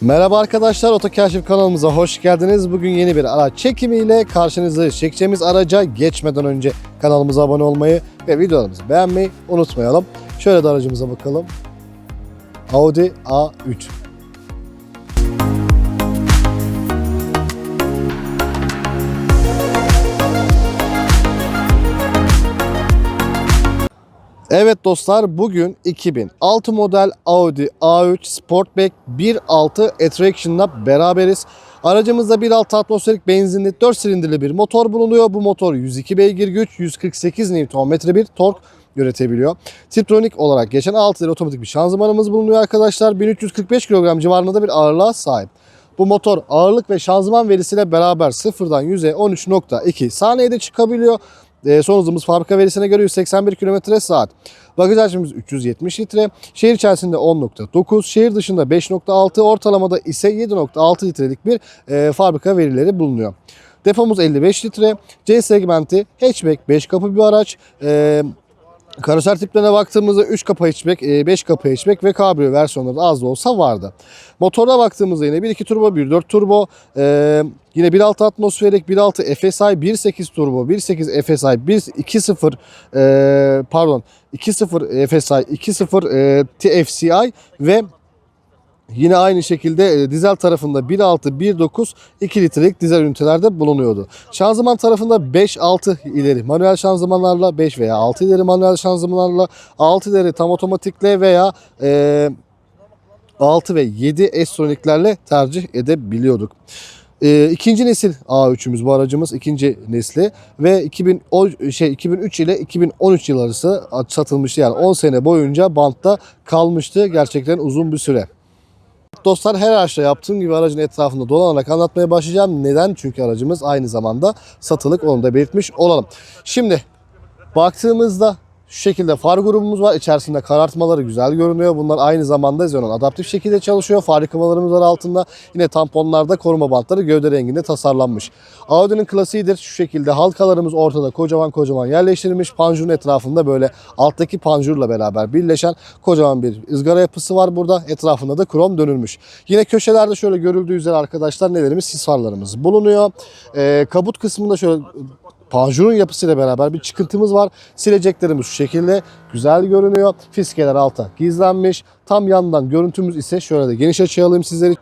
Merhaba arkadaşlar Otokaşif kanalımıza hoş geldiniz. Bugün yeni bir araç çekimiyle karşınızdayız. Çekeceğimiz araca geçmeden önce kanalımıza abone olmayı ve videolarımızı beğenmeyi unutmayalım. Şöyle de aracımıza bakalım. Audi A3. Evet dostlar bugün 2006 model Audi A3 Sportback 1.6 Attraction'la beraberiz. Aracımızda 1.6 atmosferik benzinli 4 silindirli bir motor bulunuyor. Bu motor 102 beygir güç, 148 Nm bir tork üretebiliyor. Tiptronik olarak geçen 6 ileri otomatik bir şanzımanımız bulunuyor arkadaşlar. 1345 kilogram civarında da bir ağırlığa sahip. Bu motor ağırlık ve şanzıman verisiyle beraber sıfırdan 100'e 13.2 saniyede çıkabiliyor. E, son hızımız fabrika verisine göre 181 km saat. Bagaj hacmimiz 370 litre. Şehir içerisinde 10.9, şehir dışında 5.6, ortalamada ise 7.6 litrelik bir e, fabrika verileri bulunuyor. Depomuz 55 litre. C segmenti hatchback 5 kapı bir araç. E, Karoser tiplerine baktığımızda 3 kapı hatchback, 5 kapı hatchback ve kabrio versiyonları da az da olsa vardı. Motora baktığımızda yine 1.2 turbo, 1.4 turbo, e, yine 1.6 atmosferik, 1.6 FSI, 1.8 turbo, 1.8 FSI, 1.2.0 e, pardon 2.0 FSI, 2.0 e, TFCI ve Yine aynı şekilde e, dizel tarafında 1.6, 1.9, 2 litrelik dizel ünitelerde bulunuyordu. Şanzıman tarafında 5-6 ileri manuel şanzımanlarla 5 veya 6 ileri manuel şanzımanlarla 6 ileri tam otomatikle veya e, 6 ve 7 S-Sonic'lerle tercih edebiliyorduk. E, ikinci nesil A3'ümüz bu aracımız ikinci nesli ve 2000 o şey 2003 ile 2013 yıl arası satılmıştı yani 10 sene boyunca bantta kalmıştı gerçekten uzun bir süre. Dostlar her araçta yaptığım gibi aracın etrafında dolanarak anlatmaya başlayacağım. Neden? Çünkü aracımız aynı zamanda satılık onu da belirtmiş olalım. Şimdi baktığımızda şu şekilde far grubumuz var. İçerisinde karartmaları güzel görünüyor. Bunlar aynı zamanda Xenon adaptif şekilde çalışıyor. Far yıkamalarımız var altında. Yine tamponlarda koruma bantları gövde renginde tasarlanmış. Audi'nin klasiğidir. Şu şekilde halkalarımız ortada kocaman kocaman yerleştirilmiş. Panjurun etrafında böyle alttaki panjurla beraber birleşen kocaman bir ızgara yapısı var burada. Etrafında da krom dönülmüş. Yine köşelerde şöyle görüldüğü üzere arkadaşlar nelerimiz? Sis farlarımız bulunuyor. Ee, kabut kısmında şöyle panjurun yapısıyla beraber bir çıkıntımız var. Sileceklerimiz şu şekilde güzel görünüyor. Fiskeler alta gizlenmiş. Tam yandan görüntümüz ise şöyle de geniş açı sizlere.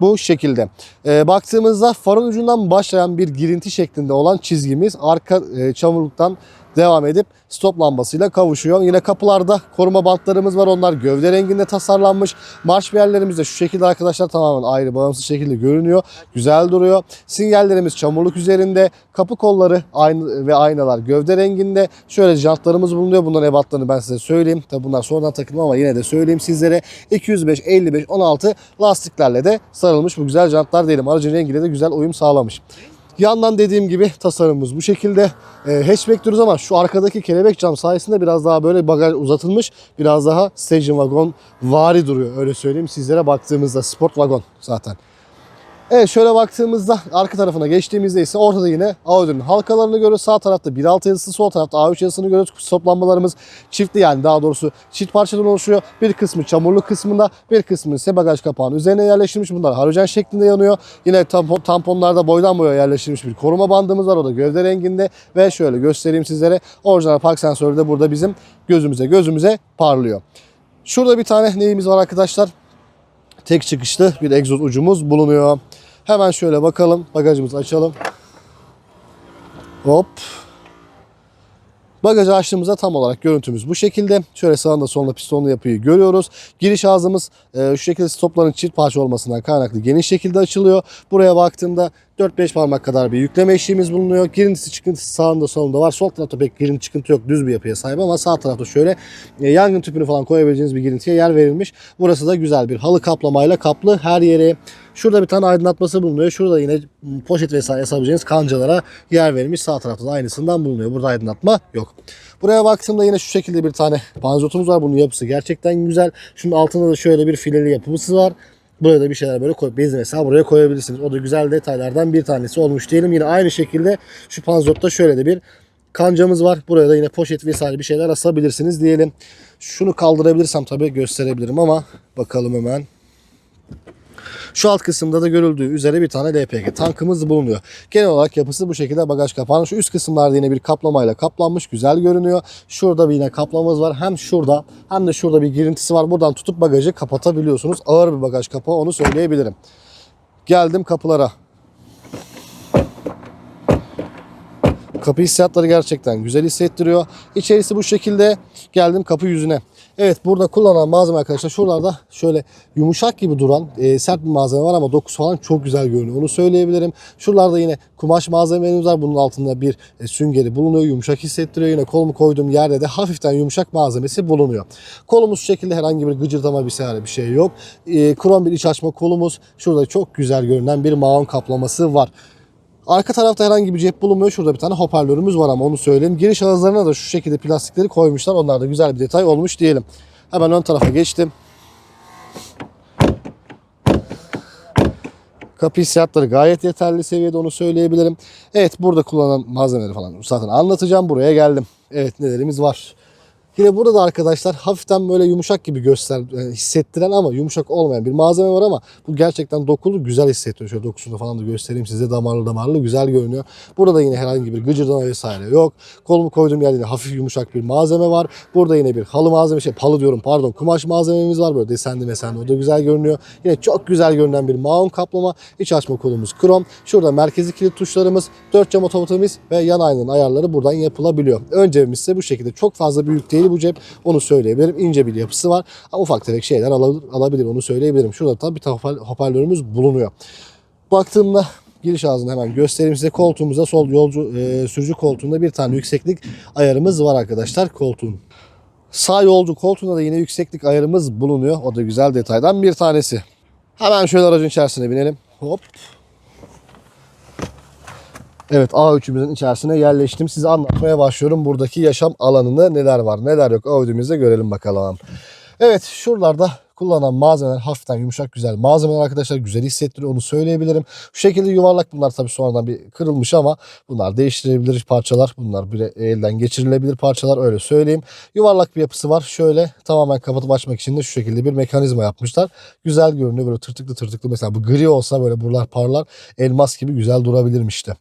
Bu şekilde. Ee, baktığımızda farın ucundan başlayan bir girinti şeklinde olan çizgimiz arka e, çamurluktan devam edip stop lambasıyla kavuşuyor. Yine kapılarda koruma bantlarımız var. Onlar gövde renginde tasarlanmış. Marş yerlerimiz de şu şekilde arkadaşlar tamamen ayrı bağımsız şekilde görünüyor. Güzel duruyor. Sinyallerimiz çamurluk üzerinde. Kapı kolları aynı ve aynalar gövde renginde. Şöyle jantlarımız bulunuyor. Bunların ebatlarını ben size söyleyeyim. Tabi bunlar sonradan takılma ama yine de söyleyeyim sizlere. 205, 55, 16 lastiklerle de sarılmış bu güzel jantlar diyelim. Aracın rengiyle de güzel uyum sağlamış. Yandan dediğim gibi tasarımımız bu şekilde. E, hatchback diyoruz ama şu arkadaki kelebek cam sayesinde biraz daha böyle bagaj uzatılmış. Biraz daha station wagon vari duruyor öyle söyleyeyim sizlere baktığımızda. Sport wagon zaten. Evet şöyle baktığımızda arka tarafına geçtiğimizde ise ortada yine Audi'nin halkalarını görüyoruz. Sağ tarafta 1.6 yazısı, sol tarafta A3 yazısını görüyoruz. Stop lambalarımız çiftli yani daha doğrusu çift parçadan oluşuyor. Bir kısmı çamurlu kısmında, bir kısmı ise bagaj kapağının üzerine yerleştirilmiş. Bunlar halojen şeklinde yanıyor. Yine tampon, tamponlarda boydan boya yerleştirilmiş bir koruma bandımız var. O da gövde renginde ve şöyle göstereyim sizlere. Orijinal park sensörü de burada bizim gözümüze gözümüze parlıyor. Şurada bir tane neyimiz var arkadaşlar? Tek çıkışlı bir egzoz ucumuz bulunuyor. Hemen şöyle bakalım. Bagajımızı açalım. Hop. Bagajı açtığımızda tam olarak görüntümüz bu şekilde. Şöyle sağında solunda pistonlu yapıyı görüyoruz. Giriş ağzımız e, şu şekilde stopların çift parça olmasından kaynaklı geniş şekilde açılıyor. Buraya baktığımda 4-5 parmak kadar bir yükleme eşiğimiz bulunuyor. Girintisi çıkıntısı sağında solunda var. Sol tarafta pek girinti çıkıntı yok. Düz bir yapıya sahip ama sağ tarafta şöyle e, yangın tüpünü falan koyabileceğiniz bir girintiye yer verilmiş. Burası da güzel bir halı kaplamayla kaplı her yeri. Şurada bir tane aydınlatması bulunuyor. Şurada yine poşet vesaire yasabileceğiniz kancalara yer verilmiş. Sağ tarafta da aynısından bulunuyor. Burada aydınlatma yok. Buraya baktığımda yine şu şekilde bir tane panzotumuz var. Bunun yapısı gerçekten güzel. Şunun altında da şöyle bir fileli yapısı var. Buraya da bir şeyler böyle koy, benzin mesela buraya koyabilirsiniz. O da güzel detaylardan bir tanesi olmuş diyelim. Yine aynı şekilde şu panzotta şöyle de bir kancamız var. Buraya da yine poşet vesaire bir şeyler asabilirsiniz diyelim. Şunu kaldırabilirsem tabii gösterebilirim ama bakalım hemen. Şu alt kısımda da görüldüğü üzere bir tane LPG tankımız bulunuyor. Genel olarak yapısı bu şekilde bagaj kapağının şu üst kısımlarda yine bir kaplamayla kaplanmış güzel görünüyor. Şurada bir yine kaplamamız var. Hem şurada hem de şurada bir girintisi var. Buradan tutup bagajı kapatabiliyorsunuz. Ağır bir bagaj kapağı onu söyleyebilirim. Geldim kapılara. Kapı hissiyatları gerçekten güzel hissettiriyor. İçerisi bu şekilde. Geldim kapı yüzüne. Evet burada kullanılan malzeme arkadaşlar şuralarda şöyle yumuşak gibi duran e, sert bir malzeme var ama dokusu falan çok güzel görünüyor. Onu söyleyebilirim. Şuralarda yine kumaş malzememiz var. Bunun altında bir e, süngeri bulunuyor. Yumuşak hissettiriyor. Yine kolumu koyduğum yerde de hafiften yumuşak malzemesi bulunuyor. Kolumuz şu şekilde herhangi bir gıcırdama bir şey, bir şey yok. E, krom bir iç açma kolumuz. Şurada çok güzel görünen bir maon kaplaması var. Arka tarafta herhangi bir cep bulunmuyor. Şurada bir tane hoparlörümüz var ama onu söyleyeyim. Giriş ağızlarına da şu şekilde plastikleri koymuşlar. Onlar da güzel bir detay olmuş diyelim. Hemen ön tarafa geçtim. Kapı hissiyatları gayet yeterli seviyede onu söyleyebilirim. Evet burada kullanılan malzemeleri falan zaten anlatacağım. Buraya geldim. Evet nelerimiz var. Yine burada da arkadaşlar hafiften böyle yumuşak gibi göster e, hissettiren ama yumuşak olmayan bir malzeme var ama bu gerçekten dokulu güzel hissettiriyor. Şöyle dokusunu falan da göstereyim size damarlı damarlı güzel görünüyor. Burada yine herhangi bir gıcırdama vesaire yok. Kolumu koyduğum yerde hafif yumuşak bir malzeme var. Burada yine bir halı malzeme şey halı diyorum pardon kumaş malzememiz var böyle desenli mesenli o da güzel görünüyor. Yine çok güzel görünen bir maun kaplama. İç açma kolumuz krom. Şurada merkezi kilit tuşlarımız, 4 cam otomatimiz ve yan aynanın ayarları buradan yapılabiliyor. Ön cebimiz ise bu şekilde çok fazla büyük değil bu cep. Onu söyleyebilirim. İnce bir yapısı var. Ufak tefek şeyler alabilir, onu söyleyebilirim. Şurada tabii bir hoparlörümüz bulunuyor. Baktığımda giriş ağzını hemen göstereyim size. Koltuğumuzda sol yolcu e, sürücü koltuğunda bir tane yükseklik ayarımız var arkadaşlar koltuğun. Sağ yolcu koltuğunda da yine yükseklik ayarımız bulunuyor. O da güzel detaydan bir tanesi. Hemen şöyle aracın içerisine binelim. Hop. Evet A3'ümüzün içerisine yerleştim. Size anlatmaya başlıyorum. Buradaki yaşam alanında neler var neler yok Audi'mizde görelim bakalım. Evet şuralarda kullanılan malzemeler hafiften yumuşak güzel malzemeler arkadaşlar güzel hissettiriyor onu söyleyebilirim. Şu şekilde yuvarlak bunlar tabii sonradan bir kırılmış ama bunlar değiştirilebilir parçalar. Bunlar bir elden geçirilebilir parçalar öyle söyleyeyim. Yuvarlak bir yapısı var. Şöyle tamamen kapatıp açmak için de şu şekilde bir mekanizma yapmışlar. Güzel görünüyor böyle tırtıklı tırtıklı mesela bu gri olsa böyle buralar parlar elmas gibi güzel durabilirmişti.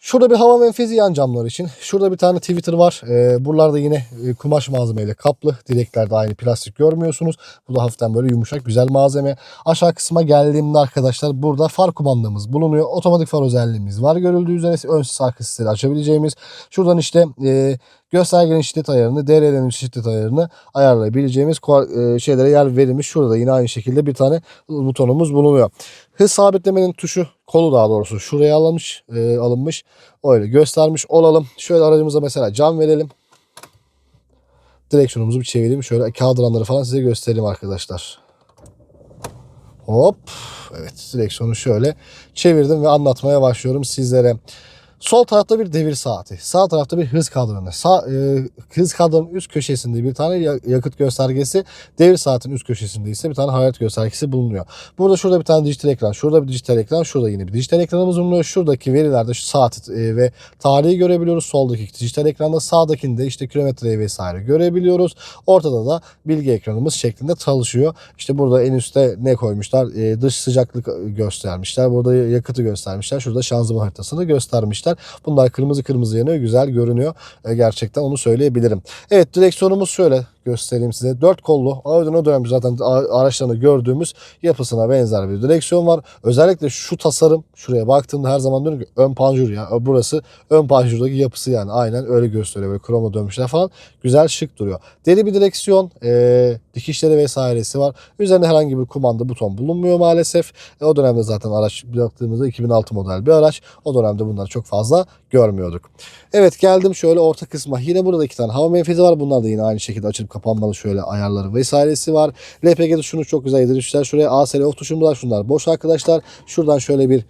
Şurada bir hava menfezi yan camlar için. Şurada bir tane Twitter var. Ee, buralarda yine e, kumaş malzemeyle kaplı. Direklerde aynı plastik görmüyorsunuz. Bu da hafiften böyle yumuşak güzel malzeme. Aşağı kısma geldiğimde arkadaşlar burada far kumandamız bulunuyor. Otomatik far özelliğimiz var. Görüldüğü üzere ön arka sisleri açabileceğimiz. Şuradan işte e, göstergenin şiddet ayarını, DRL'nin şiddet ayarını ayarlayabileceğimiz e, şeylere yer verilmiş. Şurada yine aynı şekilde bir tane butonumuz bulunuyor. Hız sabitlemenin tuşu kolu daha doğrusu şuraya alınmış, e, alınmış. Öyle göstermiş olalım. Şöyle aracımıza mesela cam verelim. Direksiyonumuzu bir çevireyim. Şöyle kadranları falan size göstereyim arkadaşlar. Hop. Evet direksiyonu şöyle çevirdim ve anlatmaya başlıyorum sizlere. Sol tarafta bir devir saati. Sağ tarafta bir hız kadranı. Sağ, e, hız kadranın üst köşesinde bir tane ya- yakıt göstergesi. Devir saatin üst köşesinde ise bir tane hararet göstergesi bulunuyor. Burada şurada bir tane dijital ekran. Şurada bir dijital ekran. Şurada yine bir dijital ekranımız bulunuyor. Şuradaki verilerde şu saat e, ve tarihi görebiliyoruz. Soldaki dijital ekranda sağdakinde işte kilometreyi vesaire görebiliyoruz. Ortada da bilgi ekranımız şeklinde çalışıyor. İşte burada en üstte ne koymuşlar? E, dış sıcaklık göstermişler. Burada yakıtı göstermişler. Şurada şanzıman haritasını göstermişler. Bunlar kırmızı kırmızı yanıyor. Güzel görünüyor. E, gerçekten onu söyleyebilirim. Evet direksiyonumuz şöyle göstereyim size. Dört kollu Audi'nin o dönem zaten araçlarını gördüğümüz yapısına benzer bir direksiyon var. Özellikle şu tasarım şuraya baktığımda her zaman diyorum ki ön panjur ya. Burası ön panjurdaki yapısı yani aynen öyle gösteriyor. Böyle kroma dönmüşler falan. Güzel şık duruyor. Deri bir direksiyon. E, dikişleri vesairesi var. Üzerinde herhangi bir kumanda buton bulunmuyor maalesef. E, o dönemde zaten araç baktığımızda 2006 model bir araç. O dönemde bunları çok fazla görmüyorduk. Evet geldim şöyle orta kısma. Yine burada iki tane hava menfezi var. Bunlar da yine aynı şekilde açılıp kapanmalı şöyle ayarları vesairesi var. LPG'de şunu çok güzel yedirmişler. Şuraya ASL off tuşumuz var. Şunlar boş arkadaşlar. Şuradan şöyle bir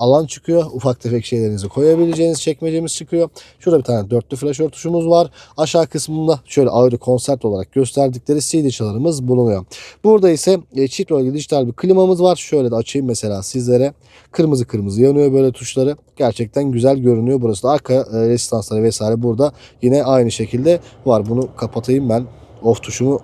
alan çıkıyor. Ufak tefek şeylerinizi koyabileceğiniz çekmecemiz çıkıyor. Şurada bir tane dörtlü flaşör tuşumuz var. Aşağı kısmında şöyle Audi konsert olarak gösterdikleri CD çalarımız bulunuyor. Burada ise e, çift bölge dijital bir klimamız var. Şöyle de açayım mesela sizlere. Kırmızı kırmızı yanıyor böyle tuşları. Gerçekten güzel görünüyor. Burası da arka e, resistansları vesaire burada yine aynı şekilde var. Bunu kapatayım ben. Off tuşumu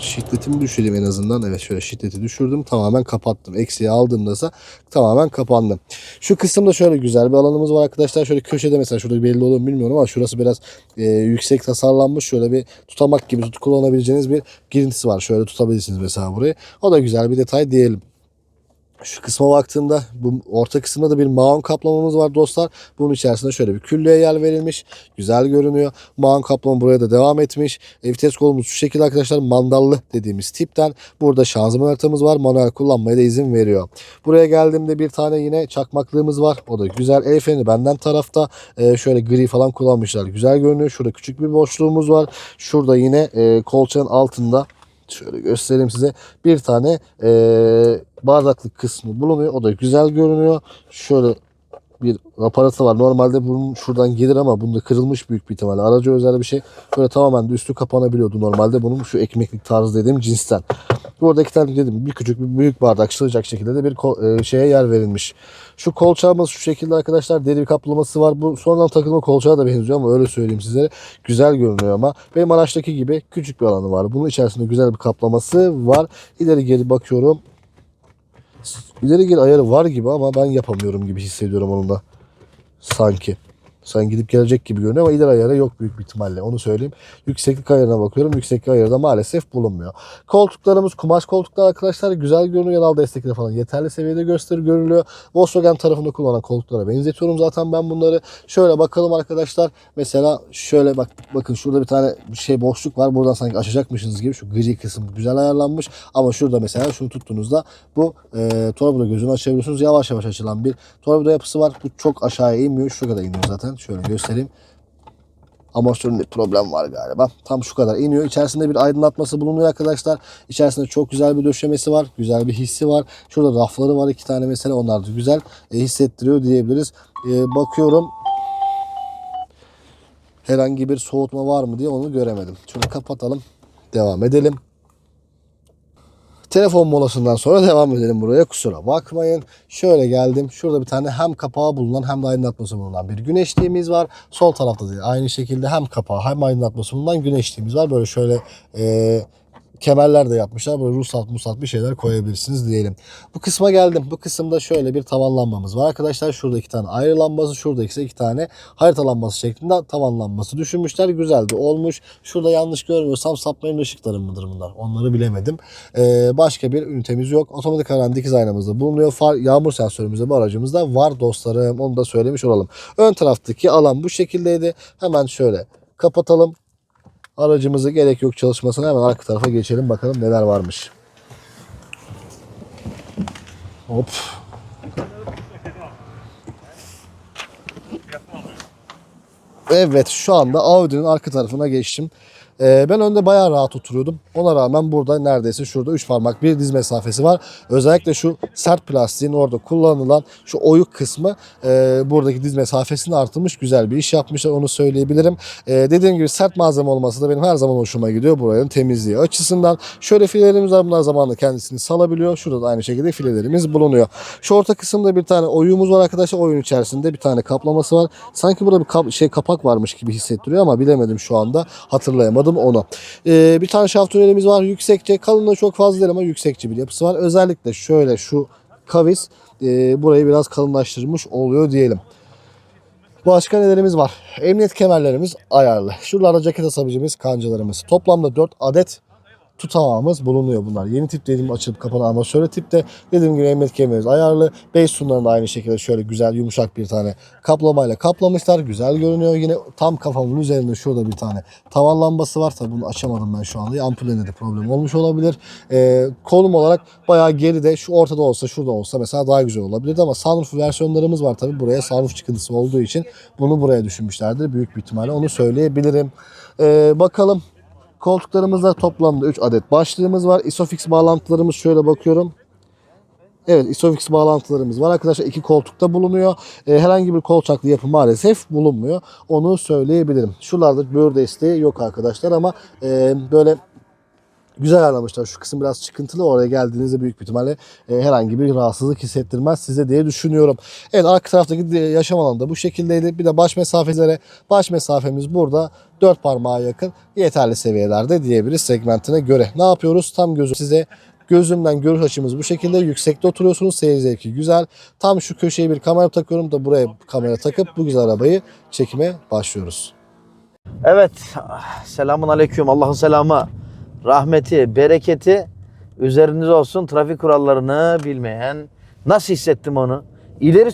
şiddetimi düşüreyim en azından. Evet şöyle şiddeti düşürdüm. Tamamen kapattım. Eksiği aldığımda ise tamamen kapandı. Şu kısımda şöyle güzel bir alanımız var arkadaşlar. Şöyle köşede mesela şurada belli olur bilmiyorum ama şurası biraz e, yüksek tasarlanmış. Şöyle bir tutamak gibi kullanabileceğiniz bir girintisi var. Şöyle tutabilirsiniz mesela burayı. O da güzel bir detay diyelim. Şu kısma baktığımda bu orta kısımda da bir maun kaplamamız var dostlar. Bunun içerisinde şöyle bir küllüğe yer verilmiş. Güzel görünüyor. Maun kaplama buraya da devam etmiş. E, vites kolumuz şu şekilde arkadaşlar mandallı dediğimiz tipten. Burada şanzıman haritamız var. Manuel kullanmaya da izin veriyor. Buraya geldiğimde bir tane yine çakmaklığımız var. O da güzel. El freni benden tarafta. E, şöyle gri falan kullanmışlar. Güzel görünüyor. Şurada küçük bir boşluğumuz var. Şurada yine e, kolçanın altında şöyle göstereyim size. Bir tane e, bardaklık kısmı bulunuyor. O da güzel görünüyor. Şöyle bir aparatı var. Normalde bunun şuradan gelir ama bunda kırılmış büyük bir ihtimalle. Araca özel bir şey. Böyle tamamen de üstü kapanabiliyordu normalde. Bunun şu ekmeklik tarzı dediğim cinsten. Burada iki tane dedim bir küçük bir büyük bardak sığacak şekilde de bir ko- e, şeye yer verilmiş. Şu kolçağımız şu şekilde arkadaşlar deri bir kaplaması var. Bu sonradan takılma kolçağa da benziyor ama öyle söyleyeyim sizlere. Güzel görünüyor ama. Benim araçtaki gibi küçük bir alanı var. Bunun içerisinde güzel bir kaplaması var. İleri geri bakıyorum. İleri geri ayarı var gibi ama ben yapamıyorum gibi hissediyorum onun da. Sanki. Gidip gelecek gibi görünüyor ama ileri ayarı yok büyük bir ihtimalle. Onu söyleyeyim. Yükseklik ayarına bakıyorum. Yükseklik ayarı da maalesef bulunmuyor. Koltuklarımız kumaş koltuklar arkadaşlar. Güzel görünüyor. Yanal destekleri falan yeterli seviyede gösteri görülüyor. Volkswagen tarafında kullanılan koltuklara benzetiyorum zaten ben bunları. Şöyle bakalım arkadaşlar. Mesela şöyle bak bakın şurada bir tane şey boşluk var. Buradan sanki açacakmışsınız gibi. Şu gri kısım güzel ayarlanmış. Ama şurada mesela şunu tuttuğunuzda bu e, tornavida gözünü açabiliyorsunuz. Yavaş yavaş açılan bir tornavida yapısı var. Bu çok aşağıya inmiyor. Şu kadar iniyor zaten. Şöyle göstereyim. Amortisöründe problem var galiba. Tam şu kadar iniyor. İçerisinde bir aydınlatması bulunuyor arkadaşlar. İçerisinde çok güzel bir döşemesi var. Güzel bir hissi var. Şurada rafları var iki tane mesela. Onlar da güzel e, hissettiriyor diyebiliriz. E, bakıyorum herhangi bir soğutma var mı diye onu göremedim. Şunu kapatalım. Devam edelim. Telefon molasından sonra devam edelim buraya. Kusura bakmayın. Şöyle geldim. Şurada bir tane hem kapağı bulunan hem de aydınlatması bulunan bir güneşliğimiz var. Sol tarafta da aynı şekilde hem kapağı hem aydınlatması bulunan güneşliğimiz var. Böyle şöyle e, kemerler de yapmışlar. Böyle ruhsat musat bir şeyler koyabilirsiniz diyelim. Bu kısma geldim. Bu kısımda şöyle bir tavan lambamız var arkadaşlar. Şurada iki tane ayrı lambası. Şurada ise iki tane harita lambası şeklinde tavan lambası düşünmüşler. Güzel de olmuş. Şurada yanlış görmüyorsam sapmayan ışıkları mıdır bunlar? Onları bilemedim. Ee, başka bir ünitemiz yok. Otomatik aran dikiz aynamızda bulunuyor. Far, yağmur sensörümüz de bu aracımızda var dostlarım. Onu da söylemiş olalım. Ön taraftaki alan bu şekildeydi. Hemen şöyle kapatalım. Aracımızı gerek yok çalışmasına hemen arka tarafa geçelim bakalım neler varmış. Hop. Evet şu anda Audi'nin arka tarafına geçtim. Ee, ben önde bayağı rahat oturuyordum. Ona rağmen burada neredeyse şurada 3 parmak bir diz mesafesi var. Özellikle şu sert plastiğin orada kullanılan şu oyuk kısmı e, buradaki diz mesafesini artırmış. Güzel bir iş yapmışlar onu söyleyebilirim. E, dediğim gibi sert malzeme olması da benim her zaman hoşuma gidiyor buranın temizliği açısından. Şöyle filelerimiz var. Bunlar zamanla kendisini salabiliyor. Şurada da aynı şekilde filelerimiz bulunuyor. Şu orta kısımda bir tane oyuğumuz var arkadaşlar. Oyun içerisinde bir tane kaplaması var. Sanki burada bir kap- şey kapak varmış gibi hissettiriyor ama bilemedim şu anda. Hatırlayamadım onu. Ee, bir tane şaft tünelimiz var. Yüksekçe. Kalınlığı çok fazla değil ama yüksekçe bir yapısı var. Özellikle şöyle şu kavis e, burayı biraz kalınlaştırmış oluyor diyelim. Başka nelerimiz var? Emniyet kemerlerimiz ayarlı. Şuralarda ceket asabileceğimiz kancalarımız. Toplamda 4 adet tutamağımız bulunuyor bunlar. Yeni tip dediğim açılıp kapanan ama şöyle tipte dediğim gibi emniyet kemerimiz ayarlı. Base sunlarını da aynı şekilde şöyle güzel yumuşak bir tane kaplamayla kaplamışlar. Güzel görünüyor. Yine tam kafamın üzerinde şurada bir tane tavan lambası var. Tabii bunu açamadım ben şu anda. Ampullerinde de problem olmuş olabilir. Ee, konum olarak bayağı geride şu ortada olsa şurada olsa mesela daha güzel olabilirdi ama sunroof versiyonlarımız var tabii. Buraya sunroof çıkıntısı olduğu için bunu buraya düşünmüşlerdir. Büyük bir ihtimalle onu söyleyebilirim. Ee, bakalım Koltuklarımızda toplamda 3 adet başlığımız var. Isofix bağlantılarımız şöyle bakıyorum. Evet Isofix bağlantılarımız var. Arkadaşlar iki koltukta bulunuyor. Ee, herhangi bir kolçaklı yapı maalesef bulunmuyor. Onu söyleyebilirim. Şuralarda böğür desteği yok arkadaşlar ama e, böyle güzel ayarlamışlar. Şu kısım biraz çıkıntılı. Oraya geldiğinizde büyük bir ihtimalle e, herhangi bir rahatsızlık hissettirmez size diye düşünüyorum. Evet arka taraftaki de- yaşam alanı da bu şekildeydi. Bir de baş mesafelere baş mesafemiz burada 4 parmağa yakın yeterli seviyelerde diyebiliriz segmentine göre. Ne yapıyoruz? Tam gözü size Gözümden görüş açımız bu şekilde. Yüksekte oturuyorsunuz. Seyir zevki güzel. Tam şu köşeye bir kamera takıyorum da buraya kamera takıp bu güzel arabayı çekime başlıyoruz. Evet. Selamun aleyküm. Allah'ın selamı, rahmeti, bereketi üzerinize olsun. Trafik kurallarını bilmeyen. Nasıl hissettim onu? İleri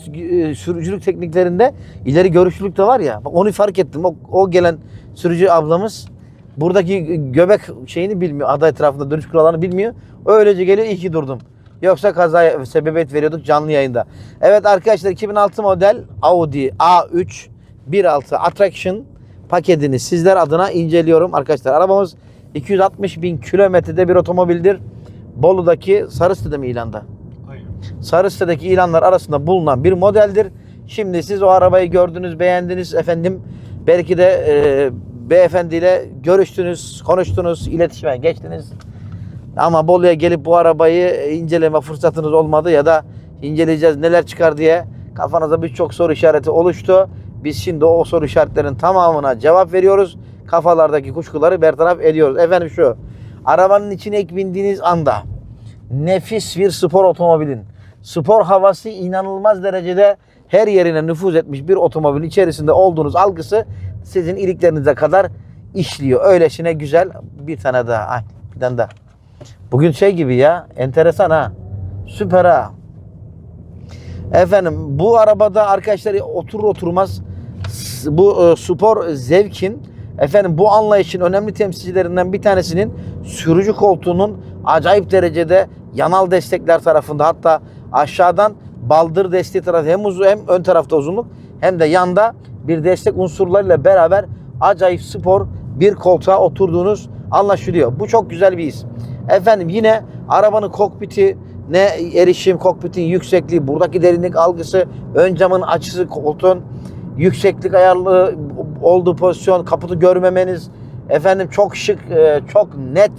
e, sürücülük tekniklerinde ileri görüşlülük de var ya. Bak onu fark ettim. O, o gelen sürücü ablamız buradaki göbek şeyini bilmiyor. Ada etrafında dönüş kurallarını bilmiyor. Öylece geliyor iyi ki durdum. Yoksa kazaya sebebiyet veriyorduk canlı yayında. Evet arkadaşlar 2006 model Audi A3 1.6 Attraction paketini sizler adına inceliyorum arkadaşlar. Arabamız 260 bin kilometrede bir otomobildir. Bolu'daki Sarısite'de mi ilanda? Sarısite'deki ilanlar arasında bulunan bir modeldir. Şimdi siz o arabayı gördünüz, beğendiniz efendim. Belki de e, beyefendiyle görüştünüz, konuştunuz, iletişime geçtiniz. Ama Bolu'ya gelip bu arabayı inceleme fırsatınız olmadı ya da inceleyeceğiz neler çıkar diye kafanızda birçok soru işareti oluştu. Biz şimdi o soru işaretlerinin tamamına cevap veriyoruz. Kafalardaki kuşkuları bertaraf ediyoruz. Efendim şu, arabanın içine ilk bindiğiniz anda nefis bir spor otomobilin spor havası inanılmaz derecede her yerine nüfuz etmiş bir otomobilin içerisinde olduğunuz algısı sizin iliklerinize kadar işliyor. Öylesine güzel bir tane daha. Ay, bir tane daha. Bugün şey gibi ya enteresan ha. Süper ha. Efendim bu arabada arkadaşlar oturur oturmaz bu e, spor zevkin efendim bu anlayışın önemli temsilcilerinden bir tanesinin sürücü koltuğunun acayip derecede yanal destekler tarafında hatta aşağıdan baldır desteği tarafı hem uzun hem ön tarafta uzunluk hem de yanda bir destek unsurlarıyla beraber acayip spor bir koltuğa oturduğunuz anlaşılıyor. Bu çok güzel bir his. Efendim yine arabanın kokpiti ne erişim, kokpitin yüksekliği, buradaki derinlik algısı, ön camın açısı, koltuğun yükseklik ayarlı olduğu pozisyon, kaputu görmemeniz, efendim çok şık, e, çok net,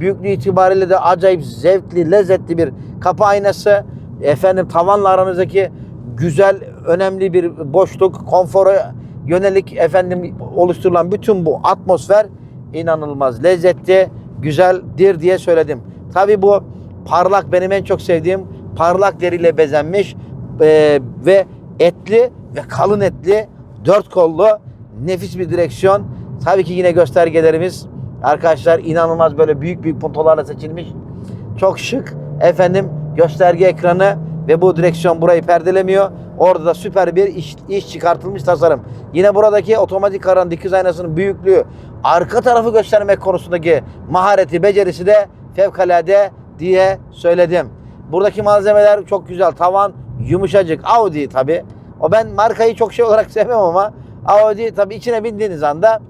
büyüklüğü itibariyle de acayip zevkli, lezzetli bir kapı aynası, efendim tavanla aranızdaki güzel, önemli bir boşluk, konfora yönelik efendim oluşturulan bütün bu atmosfer inanılmaz lezzetli, güzeldir diye söyledim. Tabii bu parlak benim en çok sevdiğim parlak deriyle bezenmiş e, ve etli ve kalın etli dört kollu nefis bir direksiyon. Tabii ki yine göstergelerimiz arkadaşlar inanılmaz böyle büyük büyük puntolarla seçilmiş. Çok şık. Efendim gösterge ekranı ve bu direksiyon burayı perdelemiyor. Orada da süper bir iş, iş çıkartılmış tasarım. Yine buradaki otomatik karan dikiz aynasının büyüklüğü, arka tarafı göstermek konusundaki mahareti, becerisi de fevkalade diye söyledim. Buradaki malzemeler çok güzel. Tavan yumuşacık. Audi tabi. O ben markayı çok şey olarak sevmem ama Audi tabi içine bindiğiniz anda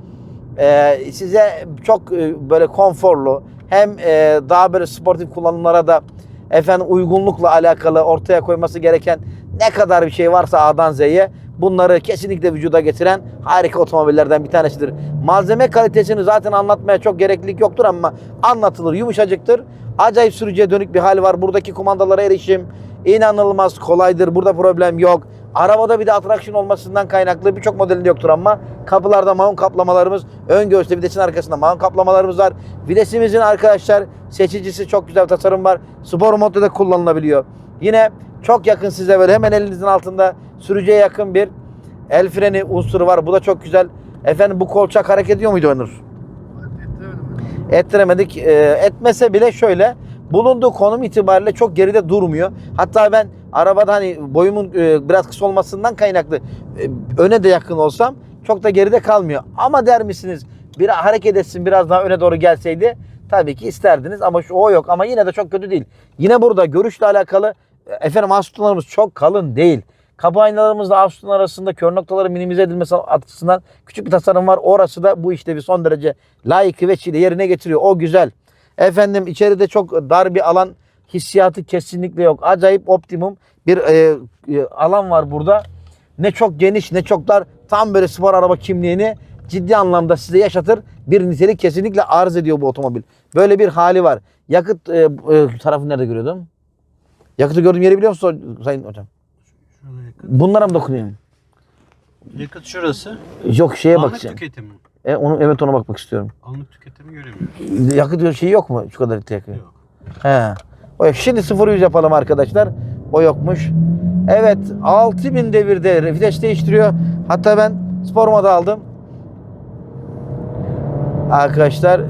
e, size çok e, böyle konforlu hem e, daha böyle sportif kullanımlara da efendim uygunlukla alakalı ortaya koyması gereken ne kadar bir şey varsa A'dan Z'ye bunları kesinlikle vücuda getiren harika otomobillerden bir tanesidir. Malzeme kalitesini zaten anlatmaya çok gereklilik yoktur ama anlatılır yumuşacıktır. Acayip sürücüye dönük bir hal var. Buradaki kumandalara erişim inanılmaz kolaydır. Burada problem yok. Arabada bir de atraksiyon olmasından kaynaklı birçok modelinde yoktur ama kapılarda mount kaplamalarımız, ön göğüste videsin arkasında mount kaplamalarımız var. Videsimizin arkadaşlar seçicisi çok güzel bir tasarım var. Spor modda da kullanılabiliyor. Yine çok yakın size böyle hemen elinizin altında sürücüye yakın bir el freni unsuru var. Bu da çok güzel. Efendim bu kolçak hareket ediyor muydu Onur? Ettiremedik. Ee, etmese bile şöyle bulunduğu konum itibariyle çok geride durmuyor. Hatta ben arabada hani boyumun e, biraz kısa olmasından kaynaklı e, öne de yakın olsam çok da geride kalmıyor. Ama der misiniz bir hareket etsin biraz daha öne doğru gelseydi tabii ki isterdiniz ama şu o yok ama yine de çok kötü değil. Yine burada görüşle alakalı e, efendim asıtlarımız çok kalın değil. Kapı aynalarımızla asıtın arasında kör noktaları minimize edilmesi açısından küçük bir tasarım var. Orası da bu işlevi son derece layık ve çile yerine getiriyor. O güzel. Efendim içeride çok dar bir alan hissiyatı kesinlikle yok. Acayip optimum bir e, e, alan var burada. Ne çok geniş ne çok dar. Tam böyle spor araba kimliğini ciddi anlamda size yaşatır bir nitelik kesinlikle arz ediyor bu otomobil. Böyle bir hali var. Yakıt e, e, tarafını nerede görüyordum? Yakıtı gördüğüm yeri biliyor musun Sayın Hocam? Şurada yakıt. Bunlara mı dokunayım? Yakıt şurası. Yok şeye Anlık bakacağım. tüketimi. E, onu, evet ona bakmak istiyorum. Anlık tüketimi göremiyoruz. Yakıt şeyi yok mu şu kadar litre yakıyor? Yok. He. O yok. Şimdi 0 100 yapalım arkadaşlar. O yokmuş. Evet 6000 devirde vites değiştiriyor. Hatta ben spor moda aldım. Arkadaşlar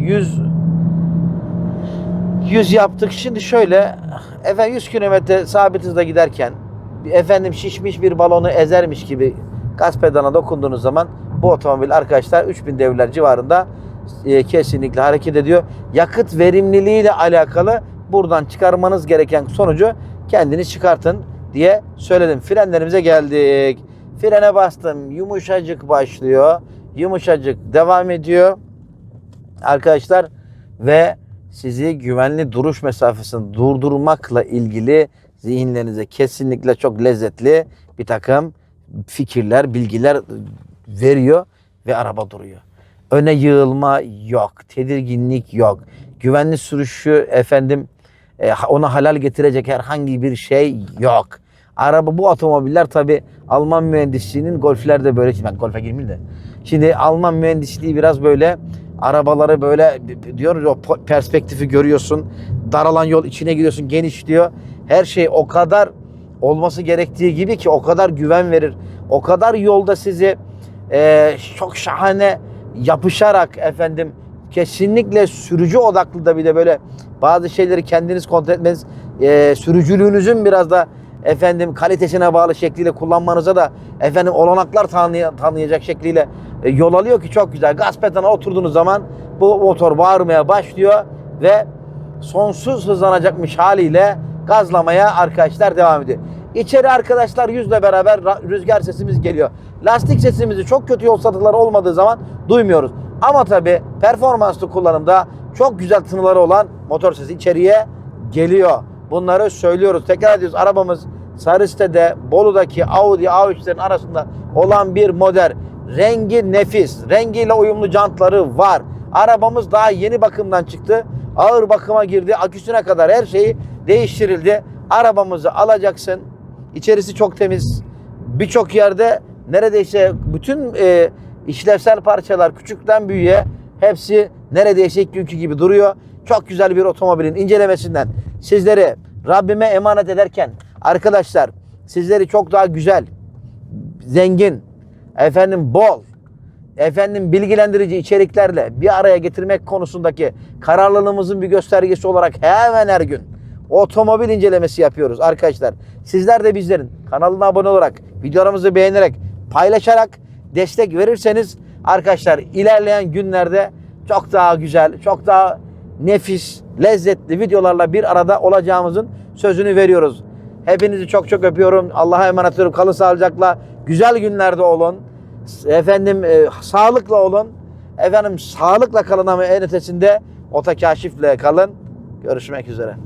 100 100 yaptık. Şimdi şöyle efendim 100 kilometre sabit hızla giderken efendim şişmiş bir balonu ezermiş gibi gaz pedalına dokunduğunuz zaman bu otomobil arkadaşlar 3000 devirler civarında e, kesinlikle hareket ediyor. Yakıt verimliliği ile alakalı buradan çıkarmanız gereken sonucu kendiniz çıkartın diye söyledim. Frenlerimize geldik. Frene bastım. Yumuşacık başlıyor. Yumuşacık devam ediyor. Arkadaşlar ve sizi güvenli duruş mesafesini durdurmakla ilgili zihinlerinize kesinlikle çok lezzetli bir takım fikirler, bilgiler veriyor ve araba duruyor. Öne yığılma yok, tedirginlik yok. Güvenli sürüşü efendim e, ona halal getirecek herhangi bir şey yok. Araba bu otomobiller tabi Alman mühendisliğinin golflerde böyle ben golfe girmeyeyim de. Şimdi Alman mühendisliği biraz böyle arabaları böyle diyor o perspektifi görüyorsun. Daralan yol içine giriyorsun geniş diyor. Her şey o kadar olması gerektiği gibi ki o kadar güven verir. O kadar yolda sizi e, çok şahane yapışarak efendim kesinlikle sürücü odaklı da bir de böyle bazı şeyleri kendiniz kontrol etmeniz e, sürücülüğünüzün biraz da efendim kalitesine bağlı şekliyle kullanmanıza da efendim olanaklar tanıya- tanıyacak şekliyle e, yol alıyor ki çok güzel. Gaz pedalına oturduğunuz zaman bu motor bağırmaya başlıyor ve sonsuz hızlanacakmış haliyle gazlamaya arkadaşlar devam ediyor. İçeri arkadaşlar yüzle beraber ra- rüzgar sesimiz geliyor. Lastik sesimizi çok kötü yol satıkları olmadığı zaman duymuyoruz. Ama tabi performanslı kullanımda çok güzel tınıları olan motor sesi içeriye geliyor. Bunları söylüyoruz. Tekrar ediyoruz. Arabamız Sarıste'de Bolu'daki Audi A3'lerin arasında olan bir model. Rengi nefis. Rengiyle uyumlu jantları var. Arabamız daha yeni bakımdan çıktı. Ağır bakıma girdi. Aküsüne kadar her şeyi değiştirildi. Arabamızı alacaksın. İçerisi çok temiz. Birçok yerde neredeyse bütün e, işlevsel parçalar küçükten büyüğe hepsi neredeyse ilk günkü gibi duruyor. Çok güzel bir otomobilin incelemesinden sizleri Rabbime emanet ederken arkadaşlar sizleri çok daha güzel, zengin, efendim bol, efendim bilgilendirici içeriklerle bir araya getirmek konusundaki kararlılığımızın bir göstergesi olarak hemen her gün otomobil incelemesi yapıyoruz arkadaşlar. Sizler de bizlerin kanalına abone olarak, videolarımızı beğenerek, paylaşarak destek verirseniz arkadaşlar ilerleyen günlerde çok daha güzel, çok daha nefis, lezzetli videolarla bir arada olacağımızın sözünü veriyoruz. Hepinizi çok çok öpüyorum. Allah'a emanet ediyorum. Kalın sağlıcakla. Güzel günlerde olun. Efendim e, sağlıkla olun. Efendim sağlıkla kalın ama en ötesinde otakaşifle kalın. Görüşmek üzere.